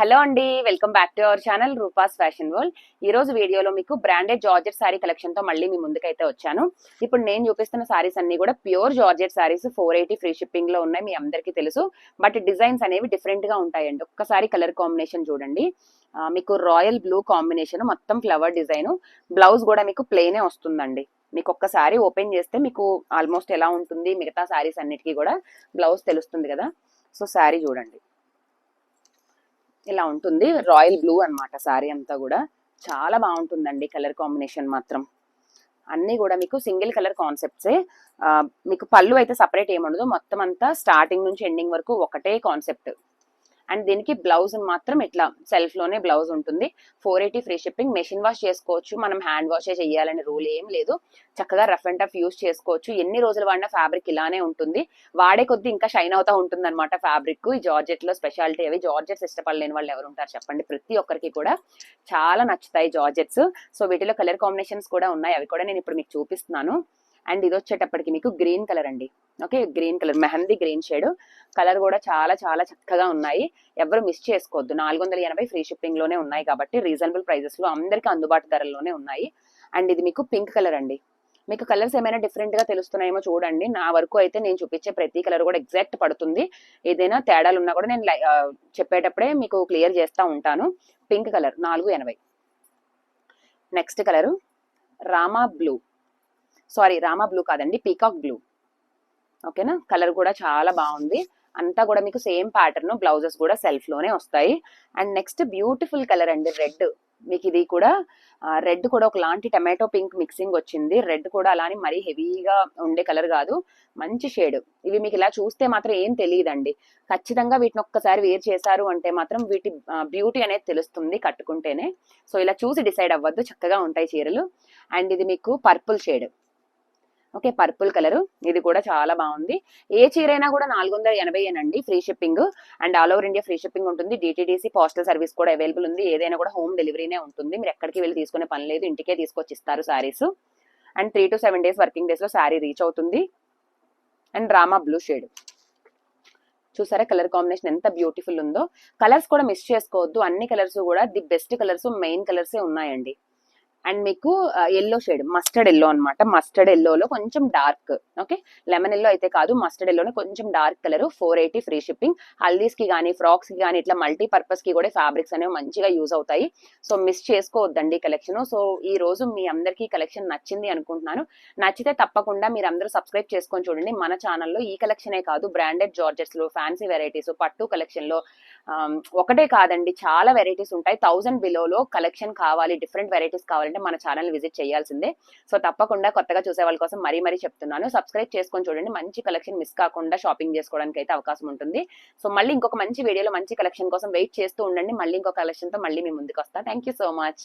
Hello అండి welcome back to our channel Roopa's fashion world. ఈ రోజు వీడియోలో మీకు బ్రాండెడ్ జార్జెట్ శారీ కలెక్షన్తో మళ్ళీ మీ ముందుకైతే వచ్చాను. ఇప్పుడు నేను చూపిస్తున్న సారీస్ అన్ని కూడా pure georgette saris four eighty free షిప్పింగ్లో ఉన్నాయి మీ అందరికీ తెలుసు. బట్ డిజైన్స్ అనేవి డిఫరెంట్గా ఉంటాయండి. ఒక్కసారి కలర్ కాంబినేషన్ చూడండి. మీకు రాయల్ బ్లూ కాంబినేషన్ మొత్తం ఫ్లవర్ డిజైన్ బ్లౌజ్ కూడా మీకు ప్లెయినే వస్తుందండి. మీకు ఒక్కసారి ఓపెన్ చేస్తే మీకు ఆల్మోస్ట్ ఎలా ఉంటుంది మిగతా సారీస్ అన్నిటికీ కూడా బ్లౌజ్ తెలుస్తుంది కదా. సో శారీ చూడండి. ఇలా ఉంటుంది. రాయల్ బ్లూ అన్నమాట శారీ అంతా కూడా. చాలా బాగుంటుందండి కలర్ కాంబినేషన్ మాత్రం. అన్నీ కూడా మీకు సింగిల్ కలర్ కాన్సెప్ట్సే. మీకు పళ్ళు అయితే సపరేట్ ఏముండదు. మొత్తం అంతా స్టార్టింగ్ నుంచి ఎండింగ్ వరకు ఒకటే కాన్సెప్ట్. అండ్ దీనికి బ్లౌజ్ మాత్రం ఇట్లా సెల్ఫ్లోనే బ్లౌజ్ ఉంటుంది. Four eighty free shipping machine wash చేసుకోవచ్చు. మనం హ్యాండ్ వాష్ చేయాలనే రూల్ ఏం లేదు. చక్కగా రఫ్ అండ్ టఫ్ యూస్ చేసుకోవచ్చు. ఎన్ని రోజులు వాడిన ఫ్యాబ్రిక్ ఇలానే ఉంటుంది. వాడే కొద్ది ఇంకా షైన్ అవుతా ఉంటుంది అనమాట ఫ్యాబ్రిక్ ఈ జార్జెట్లో స్పెషాలిటీ అవి. జార్జెట్స్ ఇష్టపడలేని వాళ్ళు ఎవరు ఉంటారు చెప్పండి. ప్రతి ఒక్కరికి కూడా చాలా నచ్చుతాయి జార్జెట్స్. సో వీటిలో కలర్ కాంబినేషన్స్ కూడా ఉన్నాయి. అవి కూడా నేను ఇప్పుడు మీకు చూపిస్తున్నాను. అండ్ ఇది వచ్చేటప్పటికి మీకు గ్రీన్ కలర్ అండి. Okay green colour mehndi green shade. Colour కూడా చాలా చాలా చక్కగా ఉన్నాయి. ఎవరు మిస్ చేసుకోవద్దు. నాలుగు వందల ఎనభై ఫ్రీ షిప్పింగ్లోనే ఉన్నాయి కాబట్టి రీజనబుల్ ప్రైజెస్లో అందరికీ అందుబాటు ధరల్లోనే ఉన్నాయి. అండ్ ఇది మీకు పింక్ కలర్ అండి. మీకు కలర్స్ ఏమైనా డిఫరెంట్గా తెలుస్తున్నాయేమో చూడండి. నా వరకు అయితే నేను చూపించే ప్రతి కలర్ కూడా ఎగ్జాక్ట్ పడుతుంది. ఏదైనా తేడాలు ఉన్నా కూడా నేను లై- చెప్పేటప్పుడే మీకు క్లియర్ చేస్తా ఉంటాను. పింక్ కలర్ నాలుగు ఎనభై. Next colour Rama blue. Sorry Rama blue కాదండి పీకాక్ బ్లూ. ఓకేనా? కలర్ కూడా చాలా బాగుంది. అంతా కూడా మీకు సేమ్ ప్యాటర్న్ బ్లౌజెస్ కూడా సెల్ఫ్లోనే వస్తాయి. అండ్ నెక్స్ట్ బ్యూటిఫుల్ కలర్ అండి రెడ్. మీకు ఇది కూడా రెడ్ కూడా ఒకలాంటి టమాటో పింక్ మిక్సింగ్ వచ్చింది. రెడ్ కూడా అలానే మరీ హెవీగా ఉండే కలర్ కాదు. మంచి షేడ్. ఇవి మీకు ఇలా చూస్తే మాత్రం ఏం తెలియదండి. ఖచ్చితంగా వీటిని ఒక్కసారి వేర్ చేశారు అంటే మాత్రం వీటి బ్యూటీ అనేది తెలుస్తుంది కట్టుకుంటేనే. సో ఇలా చూసి డిసైడ్ అవ్వద్దు. చక్కగా ఉంటాయి చీరలు. అండ్ ఇది మీకు purple shade. Okay purple colour. ఇది కూడా చాలా బాగుంది. ఏ చీర అయినా కూడా నాలుగు వందల ఎనభై అండి free shipping. And all over India free shipping ఉంటుంది. డిటీడీసీ పోస్టల్ సర్వీస్ కూడా అవైలబుల్ ఉంది. ఏదైనా కూడా హోమ్ డెలివరీనే ఉంటుంది. మీరు ఎక్కడికి వెళ్ళి తీసుకునే పని లేదు. ఇంటికే తీసుకొచ్చి ఇస్తారు saris. And three to seven days working డేస్లో శారీ రీచ్ అవుతుంది. And Rama blue shade. చూసారా కలర్ కాంబినేషన్ ఎంత బ్యూటిఫుల్ ఉందో. కలర్స్ కూడా మిస్ చేసుకోవద్దు. అన్ని కలర్స్ కూడా ది బెస్ట్ కలర్స్ మెయిన్ కలర్సే ఉన్నాయండి. అండ్ మీకు ఎల్లో షేడ్ మస్టర్డ్ ఎల్లో అనమాట మస్టర్డ్ ఎల్లోలో కొంచెం డార్క్ ఓకే లెమన్ ఎల్లో అయితే కాదు మస్టర్డ్ ఎల్లోనే కొంచెం dark colour four eighty free shipping హల్దీస్కి కానీ ఫ్రాక్స్కి కానీ ఇట్లా మల్టీ పర్పస్కి కూడా ఫ్యాబ్రిక్స్ అనేవి మంచిగా యూజ్ అవుతాయి. సో మిస్ చేసుకోవద్దండి కలెక్షన్ సో ఈ రోజు మీ అందరికీ కలెక్షన్ నచ్చింది అనుకుంటున్నాను. నచ్చితే తప్పకుండా మీరు అందరూ సబ్స్క్రైబ్ చేసుకొని చూడండి. మన ఛానల్లో ఈ కలెక్షనే కాదు బ్రాండెడ్ జార్జెట్స్లో ఫ్యాన్సీ వెరైటీస్ పట్టు కలెక్షన్లో ఒకటే కాదండి చాలా వెరైటీస్ ఉంటాయి. థౌసండ్ బిలోలో కలెక్షన్ కావాలి డిఫరెంట్ వెరైటీస్ కావాలంటే మన ఛానల్ విజిట్ చేయాల్సిందే. సో తప్పకుండా కొత్తగా చూసే వాళ్ళ కోసం మరీ మరీ చెప్తున్నాను. సబ్స్క్రైబ్ చేసుకొని చూడండి. మంచి కలెక్షన్ మిస్ కాకుండా షాపింగ్ చేసుకోవడానికి అయితే అవకాశం ఉంటుంది. సో మళ్ళీ ఇంకొక మంచి వీడియోలో మంచి కలెక్షన్ కోసం వెయిట్ చేస్తూ ఉండండి. మళ్ళీ ఇంకొక కలెక్షన్తో మళ్ళీ మీ ముందుకు వస్తాను థ్యాంక్ యూ సో మచ్